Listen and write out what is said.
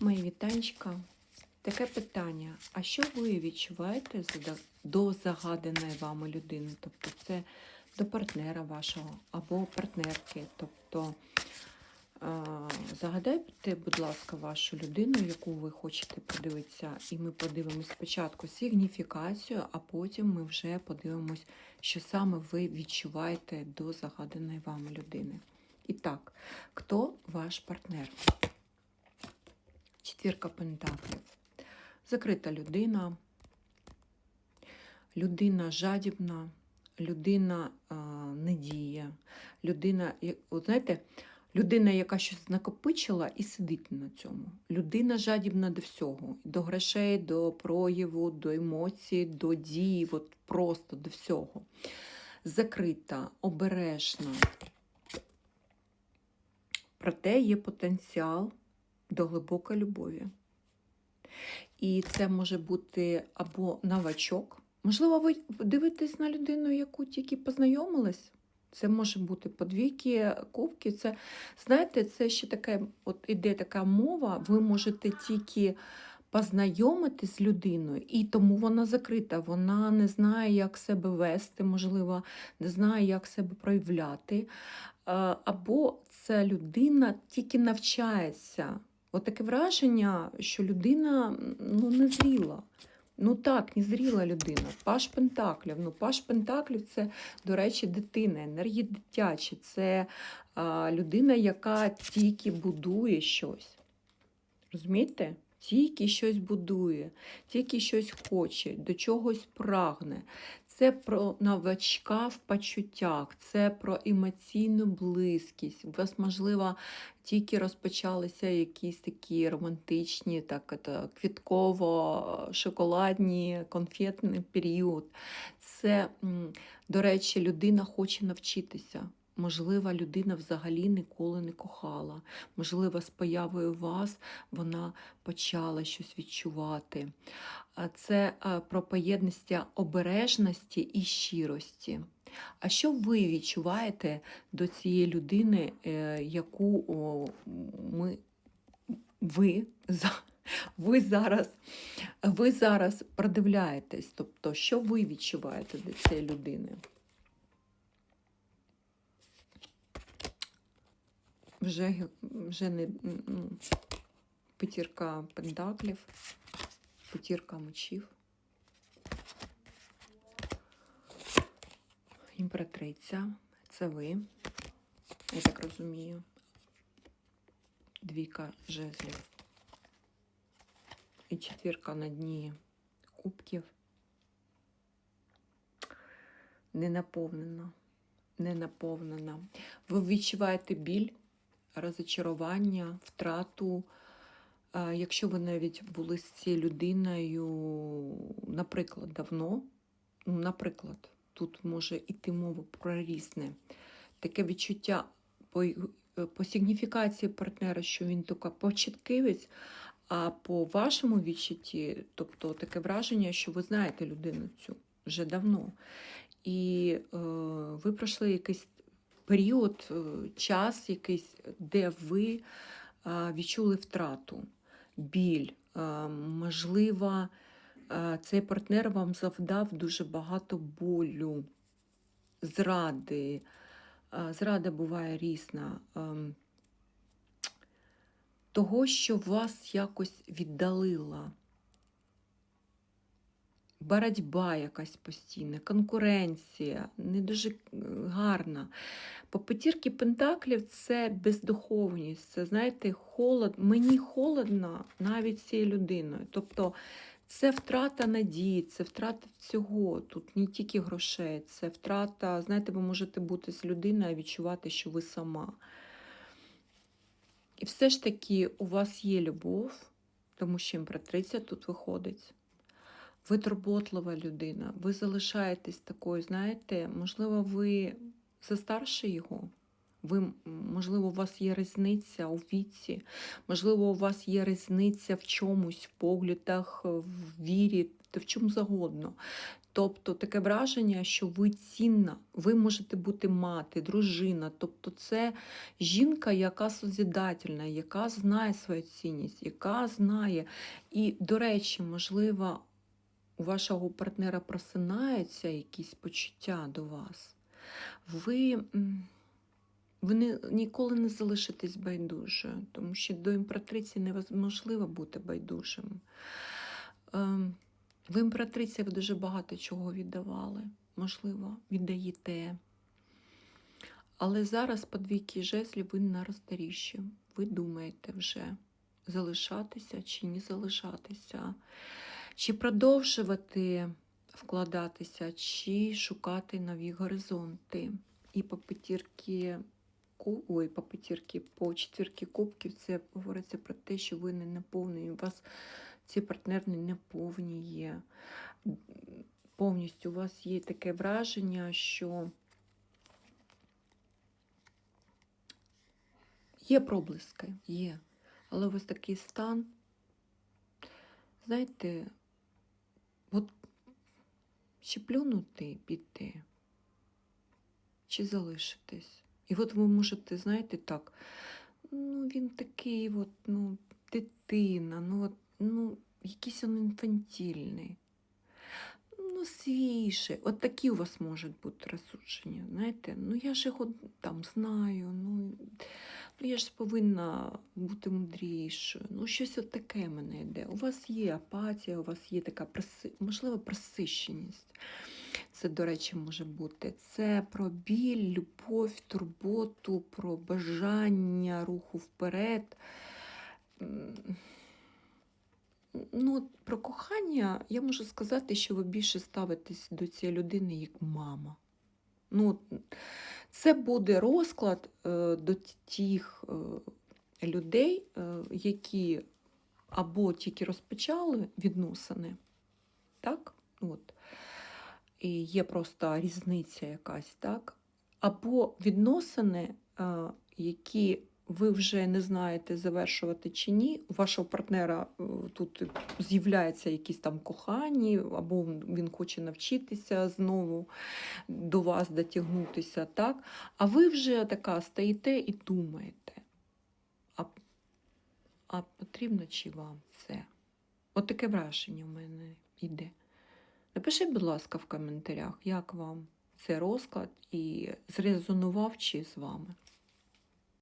Мої вітанечка. Таке питання. А що ви відчуваєте до загаданої вами людини? Тобто це до партнера вашого або партнерки. Тобто загадайте, будь ласка, вашу людину, яку ви хочете подивитися, і ми подивимось спочатку сигніфікацію, а потім ми вже подивимось, що саме ви відчуваєте до загаданої вами людини. І так, хто ваш партнер? Четвірка пентаклів. Закрита людина, людина жадібна, людина а, не людина, от знаєте, людина, яка щось накопичила і сидить на цьому. Людина жадібна до всього, до грошей, до прояву, до емоцій, до дій, от просто до всього. Закрита, обережна. Проте є потенціал до глибокої любові. І це може бути або новачок. Можливо, ви дивитесь на людину, яку тільки познайомились. Це може бути подвійки, кубки. Це, знаєте, це ще таке, от іде така мова, ви можете тільки познайомитись з людиною, і тому вона закрита. Вона не знає, як себе вести, можливо, не знає, як себе проявляти. Або ця людина тільки навчається. От таке враження, що людина ну, не зріла. Ну так, не зріла людина. Паш Пентаклів. Ну, Паш Пентаклів це, до речі, дитина, енергії дитячі. Це а, людина, яка тільки будує щось. Розумієте? Тільки щось будує, тільки щось хоче, до чогось прагне. Це про новачка в почуттях, це про емоційну близькість. У вас, можливо, тільки розпочалися якісь такі романтичні, так, квітково-шоколадні, конфетний період. Це, до речі, людина хоче навчитися. Можливо, людина взагалі ніколи не кохала. Можливо, з появою вас вона почала щось відчувати. Це про поєднання обережності і щирості. А що ви відчуваєте до цієї людини, е, яку ми, ви, ви, зараз, ви зараз продивляєтесь? Тобто, що ви відчуваєте до цієї людини? Вже, вже не ну, п'ятірка пентаклів, п'ятірка мечів. Імператриця, це ви, я так розумію. Двійка жезлів. І четвірка на дні кубків. Не наповнена. Не наповнена. Ви відчуваєте біль, розочарування, втрату. Якщо ви навіть були з цією людиною, наприклад, давно, ну, наприклад, тут може йти мова про різне. Таке відчуття по, е, по сигніфікації партнера, що він тільки початківець, а по вашому відчутті, тобто таке враження, що ви знаєте людину цю вже давно. І е, ви пройшли якийсь період, е, час якийсь, де ви е, відчули втрату, біль, е, можливо, цей партнер вам завдав дуже багато болю, зради. Зрада буває різна. Того, що вас якось віддалила. Боротьба якась постійна, конкуренція, не дуже е, гарна. По п'ятірки пентаклів це бездуховність, це, знаєте, холод. Мені холодно навіть цією людиною. Тобто це втрата надії, це втрата всього. Тут не тільки грошей, це втрата, знаєте, ви можете бути з людиною, а відчувати, що ви сама. І все ж таки у вас є любов, тому що імператриця тут виходить. Ви турботлива людина, ви залишаєтесь такою, знаєте, можливо, ви застарше його. Ви, можливо, у вас є різниця у віці, можливо, у вас є різниця в чомусь, в поглядах, в вірі, та в чому завгодно. Тобто таке враження, що ви цінна, ви можете бути мати, дружина. Тобто це жінка, яка созидательна, яка знає свою цінність, яка знає. І, до речі, можливо, у вашого партнера просинаються якісь почуття до вас. Ви, ви не, ніколи не залишитесь байдуже, тому що до імператриці неможливо бути байдужим. Ем, в імператриці ви дуже багато чого віддавали, можливо, віддаєте. Але зараз по двійки жезлів ви на роздоріжжі. Ви думаєте вже залишатися чи не залишатися, чи продовжувати вкладатися, чи шукати нові горизонти. І по п'ятірки, ой, по п'ятірки, по четвірки кубків це говориться про те, що ви не наповнені. У вас ці партнер не наповнює. Повністю у вас є таке враження, що є проблиски, є. Але у вас такий стан, знаєте, от чи плюнути піти, чи залишитись. І от ви можете, знаєте, так, ну він такий, от, ну, дитина, ну, от, ну, якийсь він інфантільний. Ну, свіше. От такі у вас можуть бути розсудження. Знаєте, ну я ж його там знаю, ну, ну я ж повинна бути мудрішою. Ну, щось от таке мене йде. У вас є апатія, у вас є така преси... можливо, пресищеність. Це, до речі, може бути. Це про біль, любов, турботу, про бажання руху вперед. Ну, про кохання я можу сказати, що ви більше ставитесь до цієї людини як мама. Ну, це буде розклад е, до тих е, людей, е, які або тільки розпочали відносини, так? От. І є просто різниця якась, так? Або відносини, які ви вже не знаєте, завершувати чи ні. У вашого партнера е, тут з'являється якісь там кохання, або він хоче навчитися знову до вас дотягнутися, так? А ви вже така стоїте і думаєте, а, а потрібно чи вам це? От таке враження в мене йде. Напишіть, будь ласка, в коментарях, як вам цей розклад і зрезонував чи з вами.